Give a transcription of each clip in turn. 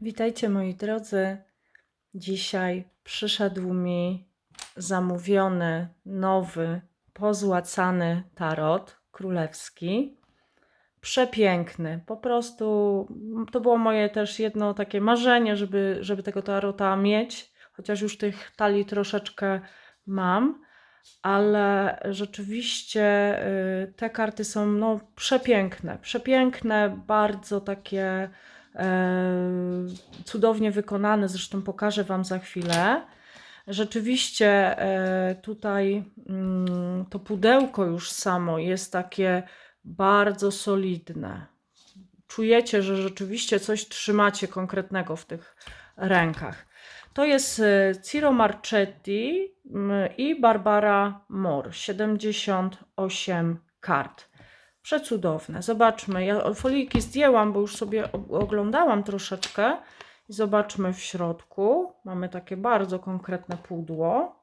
Witajcie moi drodzy. Dzisiaj przyszedł mi zamówiony, nowy, pozłacany tarot królewski. Przepiękny. Po prostu to było moje też jedno takie marzenie, żeby, żeby tego tarota mieć, chociaż już tych talii troszeczkę mam, ale rzeczywiście y, te karty są no, przepiękne. Przepiękne, bardzo takie cudownie wykonane, zresztą pokażę Wam za chwilę. Rzeczywiście e, tutaj mm, to pudełko już samo jest takie bardzo solidne. Czujecie, że rzeczywiście coś trzymacie konkretnego w tych rękach. To jest e, Ciro Marchetti mm, i Barbara Moore. 78 kart. Przecudowne. Zobaczmy. Ja folijki zdjęłam, bo już sobie oglądałam troszeczkę. Zobaczmy w środku. Mamy takie bardzo konkretne pudło.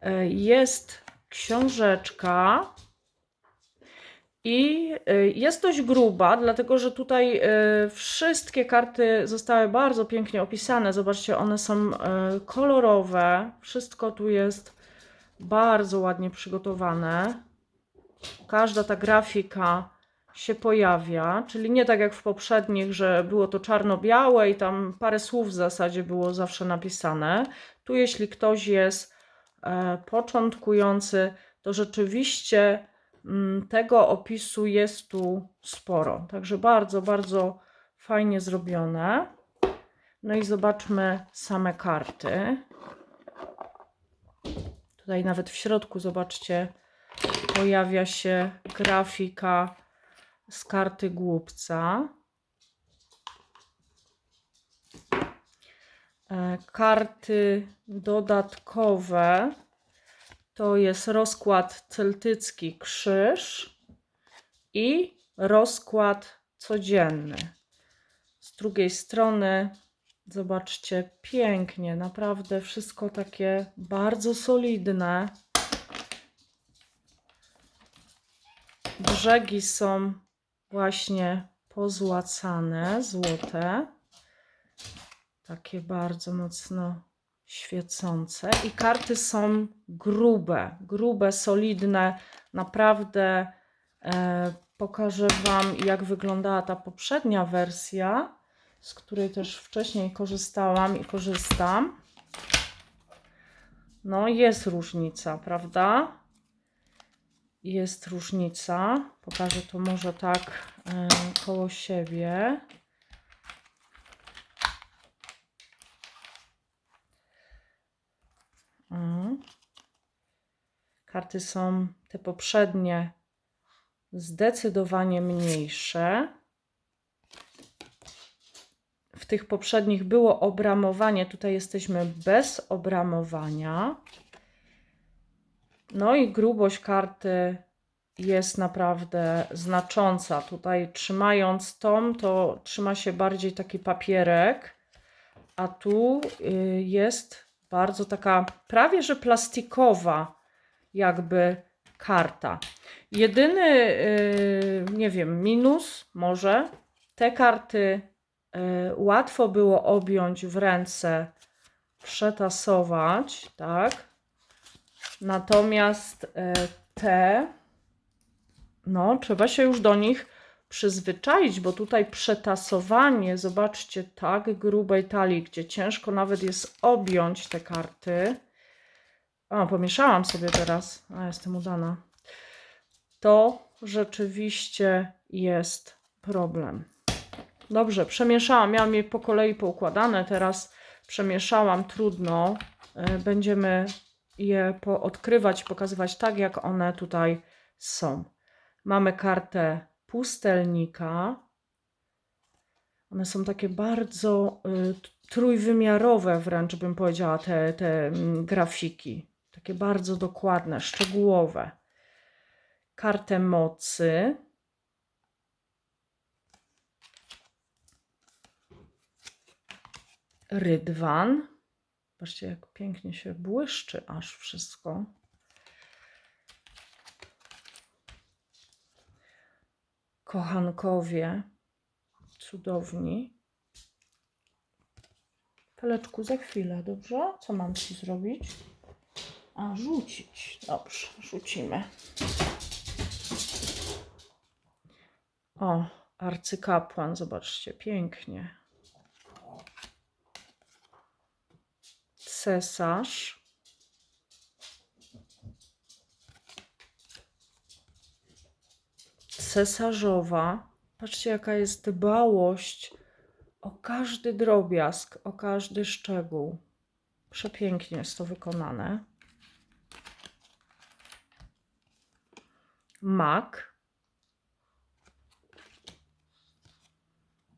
E, Jest książeczka. I y, jest dość gruba, dlatego że tutaj y, wszystkie karty zostały bardzo pięknie opisane. Zobaczcie, one są kolorowe. Wszystko tu jest bardzo ładnie przygotowane. Każda ta grafika się pojawia, czyli nie tak jak w poprzednich, że było to czarno-białe i tam parę słów w zasadzie było zawsze napisane. Tu, jeśli ktoś jest e, początkujący, to rzeczywiście mm, tego opisu jest tu sporo. Także bardzo, bardzo fajnie zrobione. No i zobaczmy same karty. Tutaj nawet w środku, zobaczcie, pojawia się grafika z karty głupca. E, Karty dodatkowe to jest rozkład celtycki krzyż i rozkład codzienny. Z drugiej strony, zobaczcie, pięknie, naprawdę wszystko takie bardzo solidne. Brzegi są właśnie pozłacane, złote. Takie bardzo mocno świecące. I karty są grube, grube, solidne. Naprawdę e, pokażę Wam, jak wyglądała ta poprzednia wersja, z której też wcześniej korzystałam i korzystam. No, jest różnica, prawda? Jest różnica. Pokażę to może tak koło siebie. O. Karty są te poprzednie zdecydowanie mniejsze. W tych poprzednich było obramowanie, tutaj jesteśmy bez obramowania. No i grubość karty jest naprawdę znacząca. Tutaj trzymając tom, to trzyma się bardziej taki papierek, a tu y, jest bardzo taka prawie że plastikowa jakby karta. Jedyny, y, nie wiem, minus może te karty y, łatwo było objąć w ręce, przetasować, tak? Natomiast e, te, no, trzeba się już do nich przyzwyczaić, bo tutaj przetasowanie, zobaczcie, tak grubej talii, gdzie ciężko nawet jest objąć te karty. O, pomieszałam sobie teraz, a jestem udana. To rzeczywiście jest problem. Dobrze, przemieszałam, miałam je po kolei poukładane, teraz przemieszałam, trudno. E, Będziemy je odkrywać, pokazywać tak, jak one tutaj są. Mamy kartę pustelnika. One są takie bardzo y, trójwymiarowe, wręcz bym powiedziała, te, te mm, grafiki. Takie bardzo dokładne, szczegółowe. Kartę mocy. Rydwan. Patrzcie, jak pięknie się błyszczy aż wszystko. Kochankowie, cudowni. Peleczku, za chwilę, dobrze? Co mam ci zrobić? A, rzucić. Dobrze, rzucimy. O, arcykapłan, zobaczcie, pięknie. Cesarz. Cesarzowa. Patrzcie, jaka jest dbałość o każdy drobiazg, o każdy szczegół. Przepięknie jest to wykonane. Mak.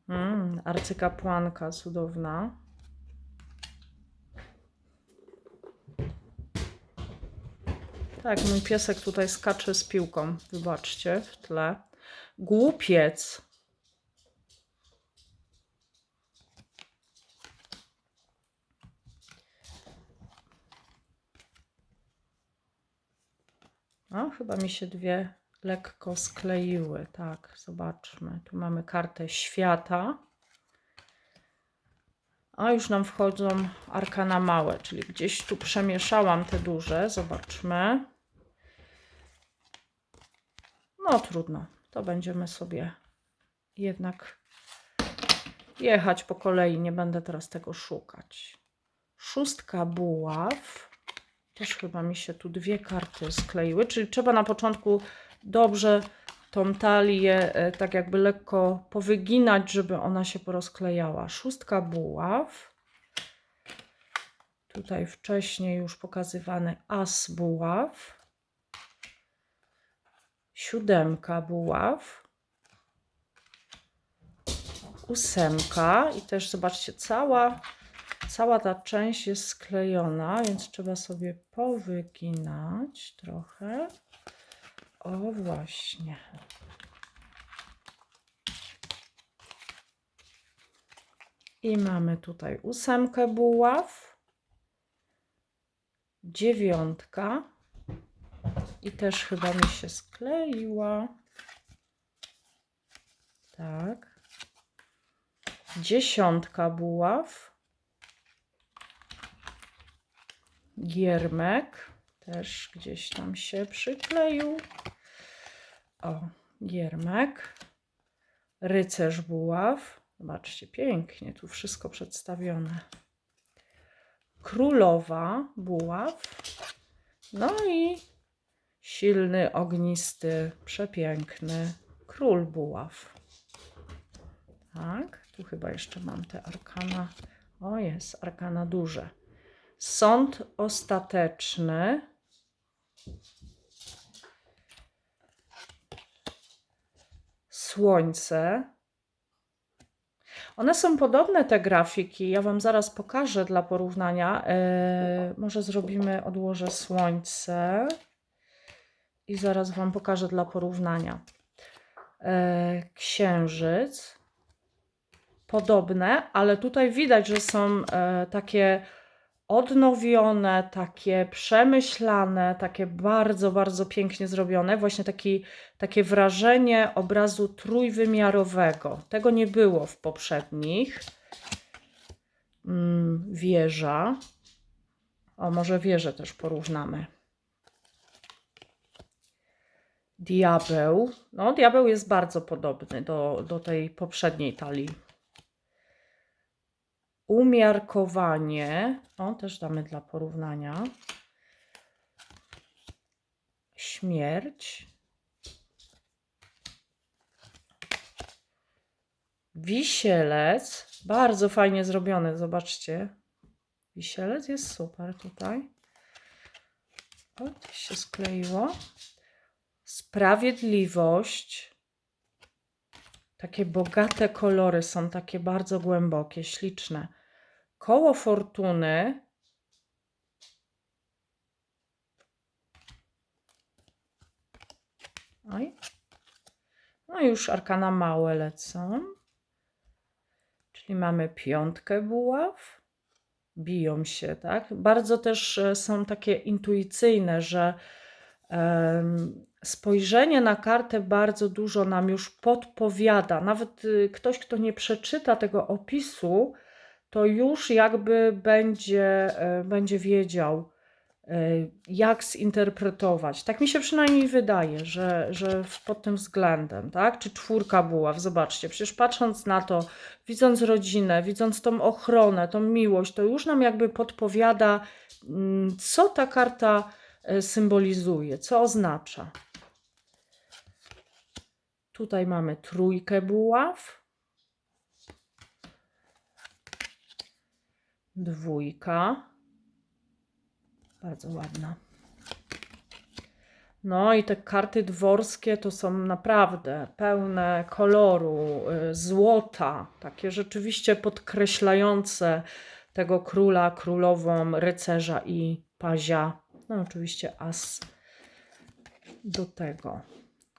Mm, arcykapłanka cudowna. Tak, mój piesek tutaj skacze z piłką. Wybaczcie w tle. Głupiec. No, chyba mi się dwie lekko skleiły. Tak, zobaczmy. Tu mamy kartę świata. A już nam wchodzą arkana małe, czyli gdzieś tu przemieszałam te duże. Zobaczmy. No trudno. To będziemy sobie jednak jechać po kolei. Nie będę teraz tego szukać. Szóstka buław. Też chyba mi się tu dwie karty skleiły, czyli trzeba na początku dobrze tą talię e, tak jakby lekko powyginać, żeby ona się porozklejała. Szóstka buław. Tutaj wcześniej już pokazywany as buław. Siódemka buław. Ósemka i też zobaczcie, cała Cała ta część jest sklejona, więc trzeba sobie powyginać trochę. O, właśnie. I mamy tutaj ósemkę buław, dziewiątka i też chyba mi się skleiła. Tak. Dziesiątka buław. Giermek też gdzieś tam się przykleił. O, giermek. Rycerz buław. Zobaczcie, pięknie tu wszystko przedstawione. Królowa buław. No i silny, ognisty, przepiękny król buław. Tak, tu chyba jeszcze mam te arkana. O, jest arkana duże. Sąd ostateczny. Słońce. One są podobne, te grafiki. Ja Wam zaraz pokażę dla porównania. E, może zrobimy, odłożę słońce i zaraz Wam pokażę dla porównania. E, księżyc. Podobne, ale tutaj widać, że są e, takie odnowione, takie przemyślane, takie bardzo, bardzo pięknie zrobione. Właśnie taki, takie wrażenie obrazu trójwymiarowego. Tego nie było w poprzednich. Mm, wieża. O, może wieżę też porównamy. Diabeł. No, diabeł jest bardzo podobny do, do tej poprzedniej talii. Umiarkowanie, o też damy dla porównania, śmierć, wisielec, bardzo fajnie zrobiony, zobaczcie, wisielec jest super tutaj, o, się skleiło, sprawiedliwość, takie bogate kolory są, takie bardzo głębokie, śliczne koło fortuny Oj. No już arkana małe lecą. Czyli mamy piątkę buław. Biją się, tak? Bardzo też e, są takie intuicyjne, że spojrzenie na kartę bardzo dużo nam już podpowiada. Nawet y, ktoś, kto nie przeczyta tego opisu, to już jakby będzie, e, będzie wiedział, e, jak zinterpretować. Tak mi się przynajmniej wydaje, że, że pod tym względem, tak? Czy czwórka buław, zobaczcie, przecież patrząc na to, widząc rodzinę, widząc tą ochronę, tą miłość, to już nam jakby podpowiada, mm, co ta karta e, symbolizuje, co oznacza. Tutaj mamy trójkę buław. Dwójka. Bardzo ładna. No i te karty dworskie to są naprawdę pełne koloru, y, złota, takie rzeczywiście podkreślające tego króla, królową, rycerza i pazia. No oczywiście as do tego.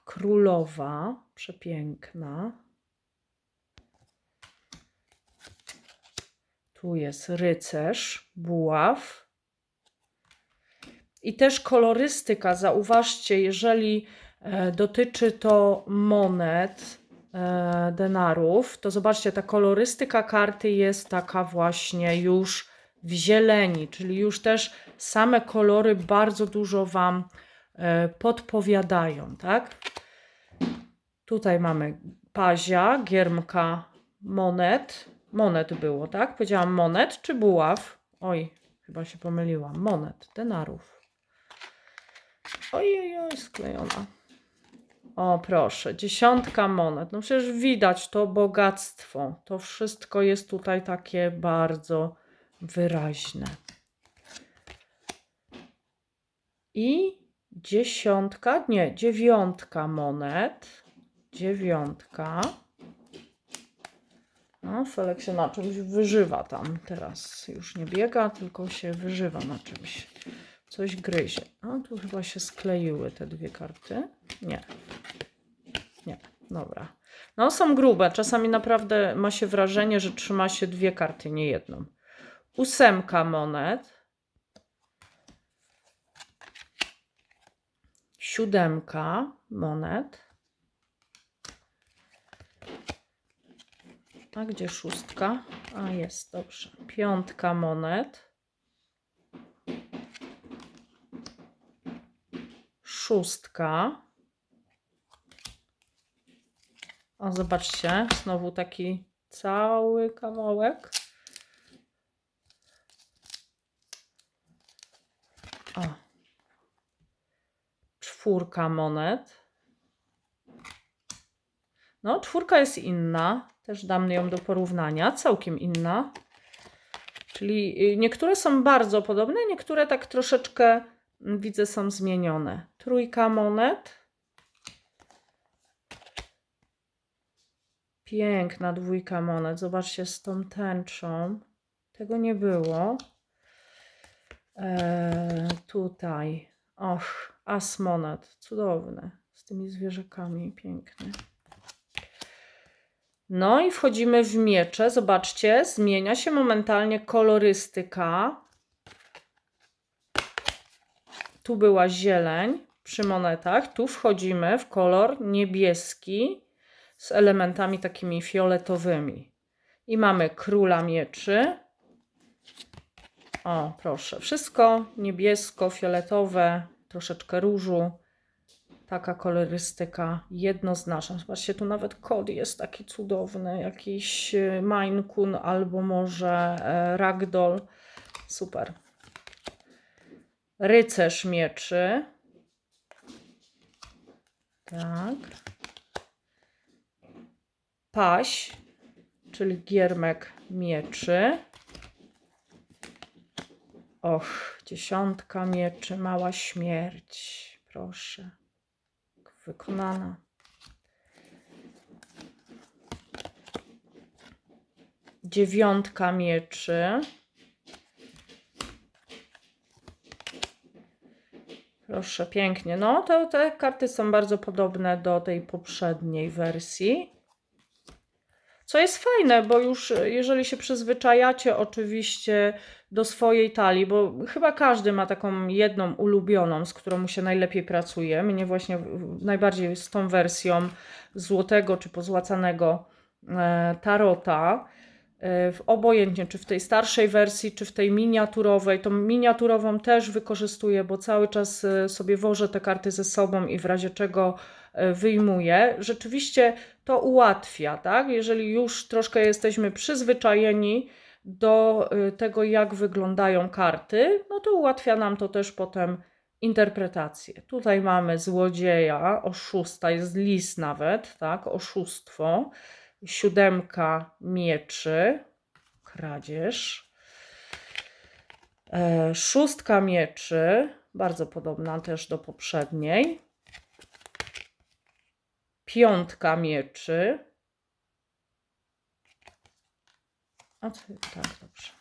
Królowa, przepiękna. Tu jest rycerz, buław. I też kolorystyka, zauważcie, jeżeli e, dotyczy to monet, e, denarów, to zobaczcie, ta kolorystyka karty jest taka właśnie już w zieleni, czyli już też same kolory bardzo dużo Wam e, podpowiadają, tak? Tutaj mamy pazia, giermka monet. Monet było, tak? Powiedziałam monet czy buław? Oj, chyba się pomyliłam. Monet, denarów. Ojej, oj, sklejona. O, proszę, dziesiątka monet. No przecież widać to bogactwo. To wszystko jest tutaj takie bardzo wyraźne. I dziesiątka, nie, dziewiątka monet. Dziewiątka. No, Felek się na czymś wyżywa tam teraz. Już nie biega, tylko się wyżywa na czymś. Coś gryzie. A tu chyba się skleiły te dwie karty. Nie. Nie, dobra. No, są grube. Czasami naprawdę ma się wrażenie, że trzyma się dwie karty, nie jedną. Ósemka monet. Siódemka monet. A gdzie szóstka? A jest, dobrze. Piątka monet. Szóstka. O, zobaczcie, znowu taki cały kawałek. O. Czwórka monet. No, czwórka jest inna. Też dam ją do porównania. Całkiem inna. Czyli y, niektóre są bardzo podobne, niektóre tak troszeczkę mm, widzę są zmienione. Trójka monet. Piękna dwójka monet. Zobaczcie z tą tęczą. Tego nie było. Eee, tutaj. Och, as monet. Cudowne. Z tymi zwierzakami. Piękny. No i wchodzimy w miecze. Zobaczcie, zmienia się momentalnie kolorystyka. Tu była zieleń przy monetach. Tu wchodzimy w kolor niebieski z elementami takimi fioletowymi. I mamy króla mieczy. O, proszę. Wszystko niebiesko, fioletowe, troszeczkę różu. Taka kolorystyka jednoznaczna. Zobaczcie, tu nawet kod jest taki cudowny. Jakiś e, Maine albo może e, Ragdoll. Super. Rycerz mieczy. Tak. Paś, czyli giermek mieczy. Och, dziesiątka mieczy, mała śmierć. Proszę wykonana. Dziewiątka mieczy. Proszę, pięknie. No, to te karty są bardzo podobne do tej poprzedniej wersji. Co jest fajne, bo już e, jeżeli się przyzwyczajacie oczywiście do swojej talii, bo chyba każdy ma taką jedną ulubioną, z którą mu się najlepiej pracuje. Mnie właśnie najbardziej z tą wersją złotego czy pozłacanego e, tarota. e, w obojętnie, czy w tej starszej wersji, czy w tej miniaturowej. Tą miniaturową też wykorzystuję, bo cały czas sobie wożę te karty ze sobą i w razie czego wyjmuję. Rzeczywiście to ułatwia, tak? Jeżeli już troszkę jesteśmy przyzwyczajeni do y, tego, jak wyglądają karty, no to ułatwia nam to też potem interpretację. Tutaj mamy złodzieja, oszusta, jest lis nawet, tak? Oszustwo. Siódemka mieczy, kradzież. E, szóstka mieczy, bardzo podobna też do poprzedniej. Piątka mieczy. A co? Tak, dobrze.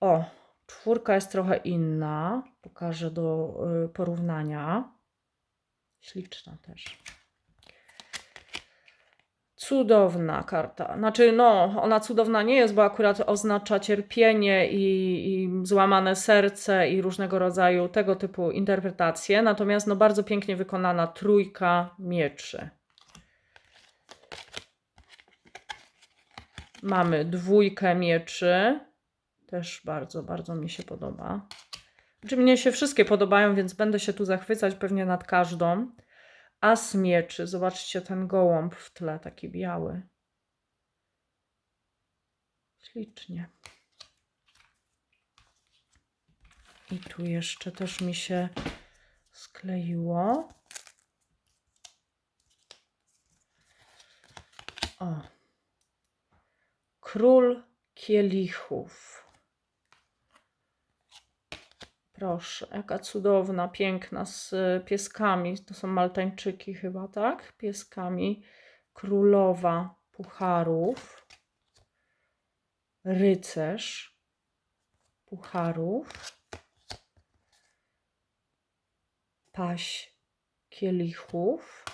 O, czwórka jest trochę inna. Pokażę do y, porównania. Śliczna też. Cudowna karta. Znaczy, no, ona cudowna nie jest, bo akurat oznacza cierpienie i, i złamane serce i różnego rodzaju tego typu interpretacje. Natomiast, no, bardzo pięknie wykonana trójka mieczy. Mamy dwójkę mieczy. Też bardzo, bardzo mi się podoba. Znaczy mnie się wszystkie podobają, więc będę się tu zachwycać pewnie nad każdą. As mieczy. Zobaczcie ten gołąb w tle, taki biały. Ślicznie. I tu jeszcze też mi się skleiło. O. Król kielichów. Proszę, jaka cudowna, piękna z y, pieskami. To są Maltańczyki chyba, tak? Pieskami. Królowa pucharów. Rycerz pucharów. Paś kielichów.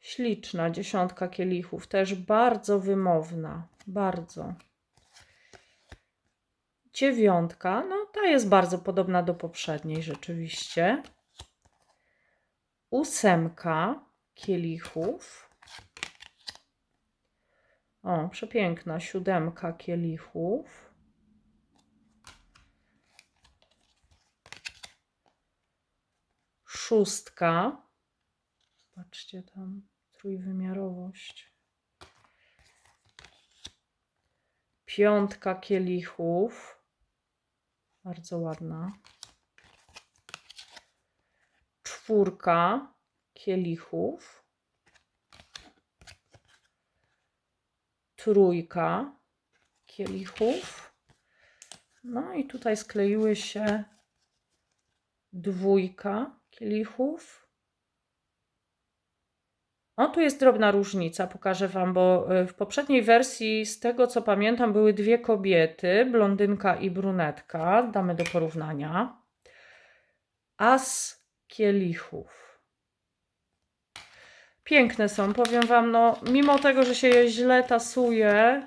Śliczna dziesiątka kielichów, też bardzo wymowna, bardzo. Dziewiątka, no ta jest bardzo podobna do poprzedniej rzeczywiście. Ósemka kielichów. O, przepiękna siódemka kielichów. Szóstka. Patrzcie tam, trójwymiarowość. Piątka kielichów. Bardzo ładna. Czwórka kielichów. Trójka kielichów. No i tutaj skleiły się dwójka kielichów. O, tu jest drobna różnica, pokażę Wam, bo y, w poprzedniej wersji, z tego co pamiętam, były dwie kobiety, blondynka i brunetka. Damy do porównania. As kielichów. Piękne są, powiem Wam, no mimo tego, że się je źle tasuje,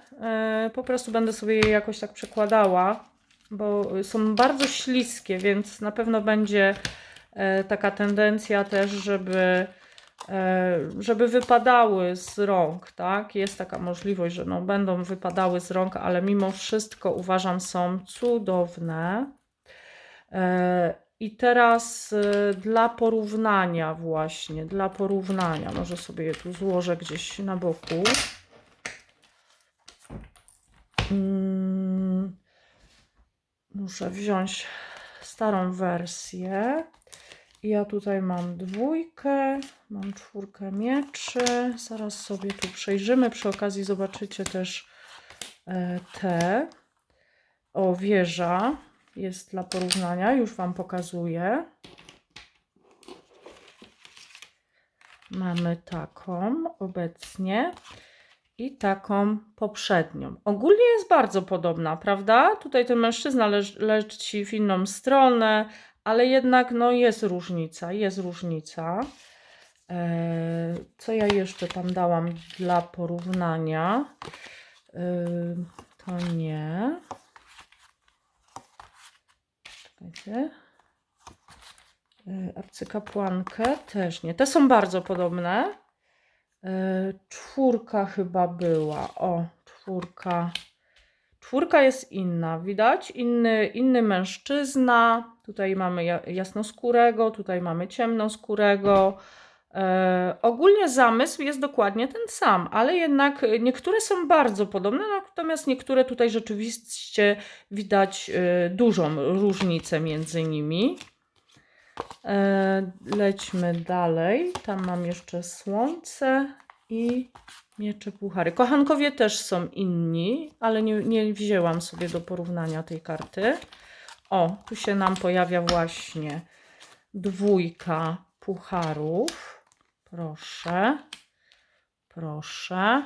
yy, po prostu będę sobie je jakoś tak przekładała, bo są bardzo śliskie, więc na pewno będzie yy, taka tendencja też, żeby żeby wypadały z rąk, tak? Jest taka możliwość, że no, będą wypadały z rąk, ale mimo wszystko uważam są cudowne. E, I teraz e, dla porównania właśnie, dla porównania, może sobie je tu złożę gdzieś na boku. Mm, Muszę wziąć starą wersję. Ja tutaj mam dwójkę, mam czwórkę mieczy. Zaraz sobie tu przejrzymy. Przy okazji zobaczycie też e, te. O, wieża jest dla porównania. Już Wam pokazuję. Mamy taką obecnie i taką poprzednią. Ogólnie jest bardzo podobna, prawda? Tutaj ten mężczyzna leż, leci w inną stronę, ale jednak no, jest różnica, jest różnica. E, co ja jeszcze tam dałam dla porównania? E, to nie. Czekajcie. E, arcykapłankę też nie. Te są bardzo podobne. Czwórka chyba była. O, czwórka. Czwórka jest inna, widać? Inny, inny mężczyzna. Tutaj mamy ja- jasnoskórego, tutaj mamy ciemnoskórego. E, ogólnie zamysł jest dokładnie ten sam, ale jednak niektóre są bardzo podobne, natomiast niektóre tutaj rzeczywiście widać e, dużą różnicę między nimi. E, lećmy dalej. Tam mam jeszcze słońce i miecze puchary. Kochankowie też są inni, ale nie, nie wzięłam sobie do porównania tej karty. O, tu się nam pojawia właśnie dwójka pucharów. Proszę. Proszę.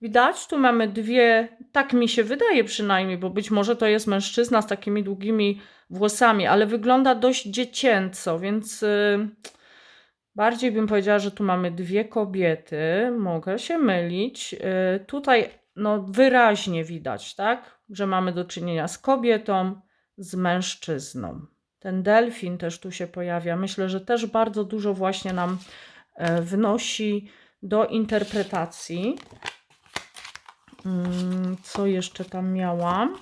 Widać, tu mamy dwie, tak mi się wydaje przynajmniej, bo być może to jest mężczyzna z takimi długimi włosami, ale wygląda dość dziecięco, więc y, bardziej bym powiedziała, że tu mamy dwie kobiety. Mogę się mylić. Y, tutaj no, wyraźnie widać, tak, że mamy do czynienia z kobietą, z mężczyzną. Ten delfin też tu się pojawia. Myślę, że też bardzo dużo właśnie nam e, wnosi do interpretacji. Mm, Co jeszcze tam miałam?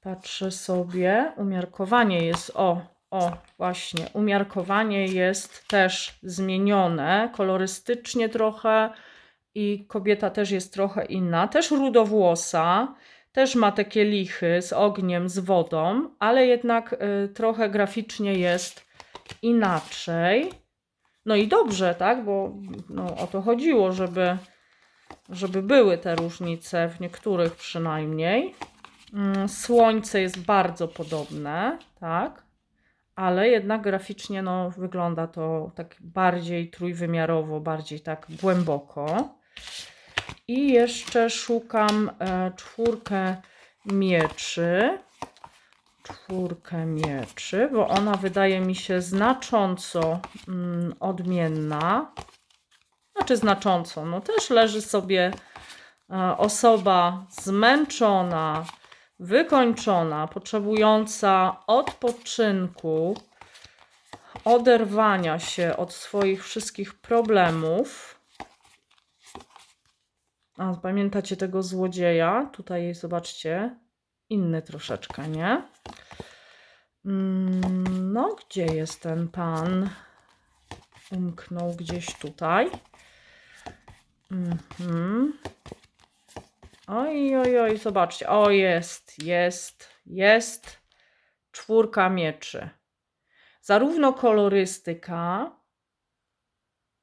Patrzę sobie. Umiarkowanie jest. O, o, właśnie. Umiarkowanie jest też zmienione kolorystycznie trochę. I kobieta też jest trochę inna. Też rudowłosa. Też ma te kielichy z ogniem, z wodą, ale jednak y, trochę graficznie jest inaczej. No i dobrze, tak? Bo no, o to chodziło, żeby żeby były te różnice, w niektórych przynajmniej. Mm, Słońce jest bardzo podobne, tak, ale jednak graficznie no, wygląda to tak bardziej trójwymiarowo, bardziej tak głęboko. I jeszcze szukam e, czwórkę mieczy. Czwórkę mieczy, bo ona wydaje mi się znacząco mm, odmienna znaczy znacząco, no też leży sobie e, osoba zmęczona, wykończona, potrzebująca odpoczynku, oderwania się od swoich wszystkich problemów. A pamiętacie tego złodzieja? Tutaj zobaczcie, inny troszeczkę, nie? Mm, No, gdzie jest ten pan? Umknął gdzieś tutaj. Mhm. Oj, oj, oj, zobaczcie. O, jest, jest, jest. Czwórka mieczy. Zarówno kolorystyka,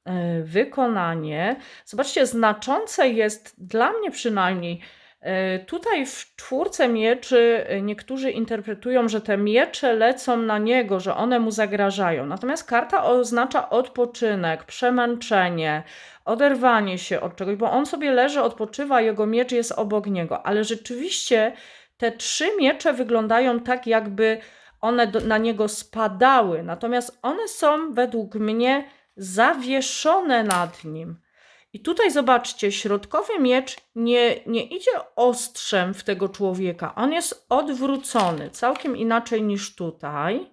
e, wykonanie. Zobaczcie, znaczące jest dla mnie przynajmniej. E, Tutaj w czwórce mieczy e, niektórzy interpretują, że te miecze lecą na niego, że one mu zagrażają. Natomiast karta oznacza odpoczynek, przemęczenie, oderwanie się od czegoś, bo on sobie leży, odpoczywa, jego miecz jest obok niego. Ale rzeczywiście te trzy miecze wyglądają tak, jakby one do, na niego spadały, natomiast one są według mnie zawieszone nad nim. I tutaj zobaczcie, środkowy miecz nie, nie idzie ostrzem w tego człowieka. On jest odwrócony, całkiem inaczej niż tutaj.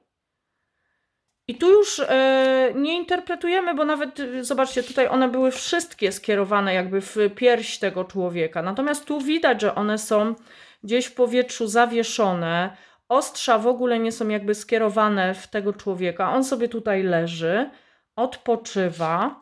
I tu już e, nie interpretujemy, bo nawet e, zobaczcie, tutaj one były wszystkie skierowane jakby w pierś tego człowieka. Natomiast tu widać, że one są gdzieś w powietrzu zawieszone. Ostrza w ogóle nie są jakby skierowane w tego człowieka. On sobie tutaj leży, odpoczywa.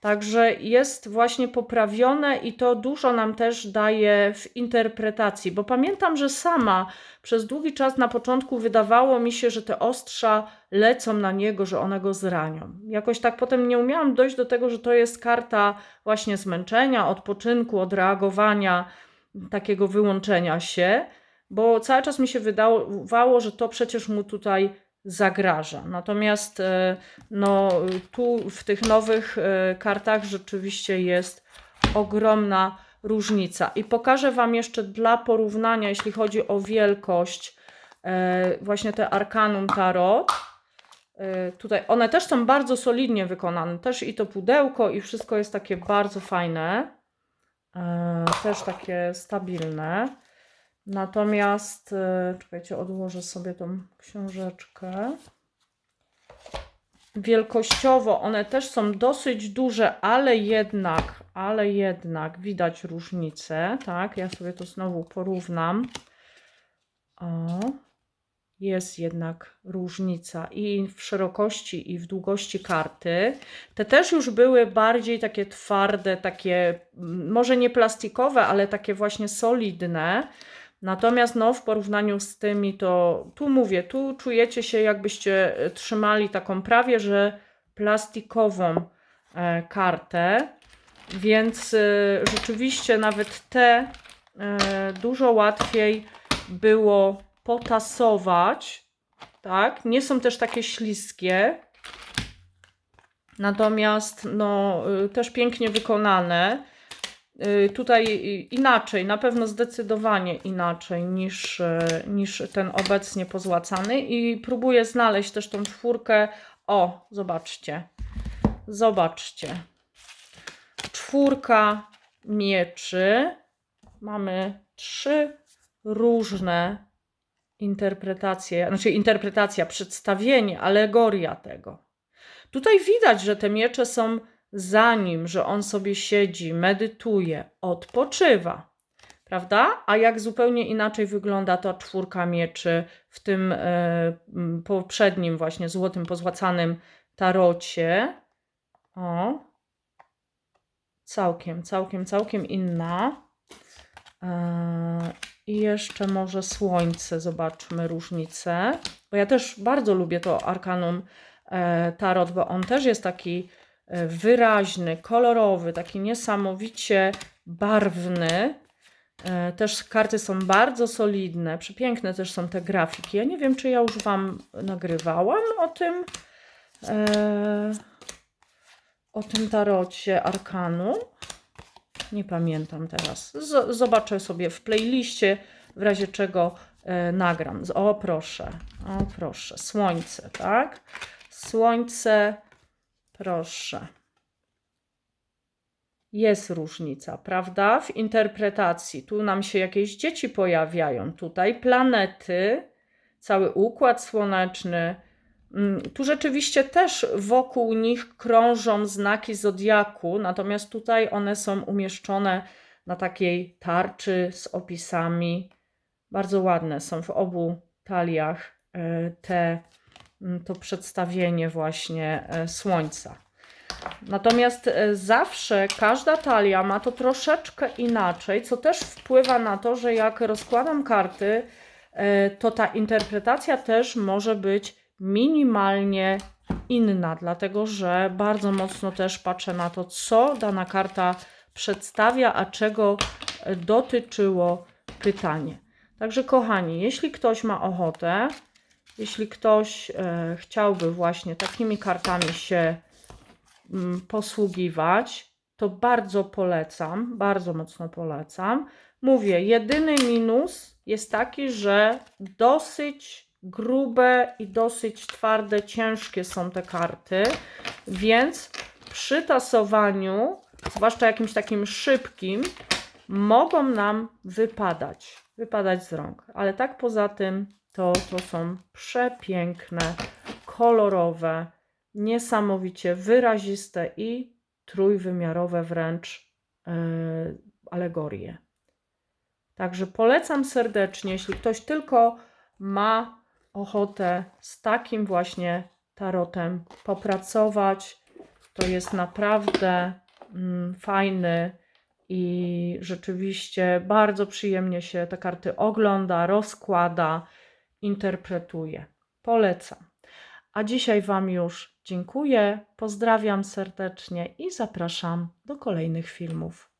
Także jest właśnie poprawione i to dużo nam też daje w interpretacji, bo pamiętam, że sama przez długi czas na początku wydawało mi się, że te ostrza lecą na niego, że one go zranią. Jakoś tak potem nie umiałam dojść do tego, że to jest karta właśnie zmęczenia, odpoczynku, odreagowania, takiego wyłączenia się, bo cały czas mi się wydawało, że to przecież mu tutaj zagraża. Natomiast e, no, tu w tych nowych e, kartach rzeczywiście jest ogromna różnica. I pokażę Wam jeszcze dla porównania, jeśli chodzi o wielkość, e, właśnie te Arkanum Tarot. Tutaj one też są bardzo solidnie wykonane. Też i to pudełko, i wszystko jest takie bardzo fajne. Też takie stabilne. Natomiast, e, czekajcie, odłożę sobie tą książeczkę. wielkościowo one też są dosyć duże, ale jednak, ale jednak widać różnicę, tak? Ja sobie to znowu porównam. O, jest jednak różnica i w szerokości, i w długości karty. Te też już były bardziej takie twarde, takie może nie plastikowe, ale takie właśnie solidne. Natomiast no, w porównaniu z tymi, to tu mówię, tu czujecie się, jakbyście e, trzymali taką prawie że plastikową e, kartę. Więc e, rzeczywiście nawet te e, dużo łatwiej było potasować. Tak, nie są też takie śliskie. Natomiast no, też pięknie wykonane. Y, Tutaj inaczej, na pewno zdecydowanie inaczej niż, y, niż ten obecnie pozłacany. I próbuję znaleźć też tą czwórkę. O, zobaczcie. Zobaczcie. Czwórka mieczy. Mamy trzy różne interpretacje, znaczy interpretacja, przedstawienie, alegoria tego. Tutaj widać, że te miecze są za nim, że on sobie siedzi, medytuje, odpoczywa. Prawda? A jak zupełnie inaczej wygląda ta czwórka mieczy w tym e, poprzednim, właśnie złotym, pozłacanym tarocie. O, całkiem, całkiem, całkiem inna. E, I jeszcze może słońce, zobaczmy różnicę. Bo ja też bardzo lubię to Arkanum e, Tarot, bo on też jest taki wyraźny, kolorowy, taki niesamowicie barwny. E, Też karty są bardzo solidne, przepiękne też są te grafiki. Ja nie wiem, czy ja już Wam nagrywałam o tym, e, o tym tarocie Arkanu. Nie pamiętam teraz. Z zobaczę sobie w playliście, w razie czego e, nagram. O proszę, o proszę. Słońce, tak? Słońce, proszę. Jest różnica, prawda? W interpretacji. Tu nam się jakieś dzieci pojawiają, tutaj planety, cały układ słoneczny. Mm, Tu rzeczywiście też wokół nich krążą znaki zodiaku, natomiast tutaj one są umieszczone na takiej tarczy z opisami. Bardzo ładne są w obu taliach e, te, to przedstawienie właśnie e, słońca. Natomiast e, zawsze każda talia ma to troszeczkę inaczej, co też wpływa na to, że jak rozkładam karty, e, to ta interpretacja też może być minimalnie inna, dlatego że bardzo mocno też patrzę na to, co dana karta przedstawia, a czego dotyczyło pytanie. Także, kochani, jeśli ktoś ma ochotę, jeśli ktoś e, chciałby właśnie takimi kartami się mm, posługiwać, to bardzo polecam, bardzo mocno polecam. Mówię, jedyny minus jest taki, że dosyć grube i dosyć twarde, ciężkie są te karty, więc przy tasowaniu, zwłaszcza jakimś takim szybkim, mogą nam wypadać, wypadać z rąk. Ale tak poza tym, to, to są przepiękne, kolorowe, niesamowicie wyraziste i trójwymiarowe wręcz yy, alegorie. Także polecam serdecznie, jeśli ktoś tylko ma ochotę z takim właśnie tarotem popracować, to jest naprawdę mm, fajny i rzeczywiście bardzo przyjemnie się te karty ogląda, rozkłada, interpretuje. Polecam. A dzisiaj Wam już dziękuję, pozdrawiam serdecznie i zapraszam do kolejnych filmów.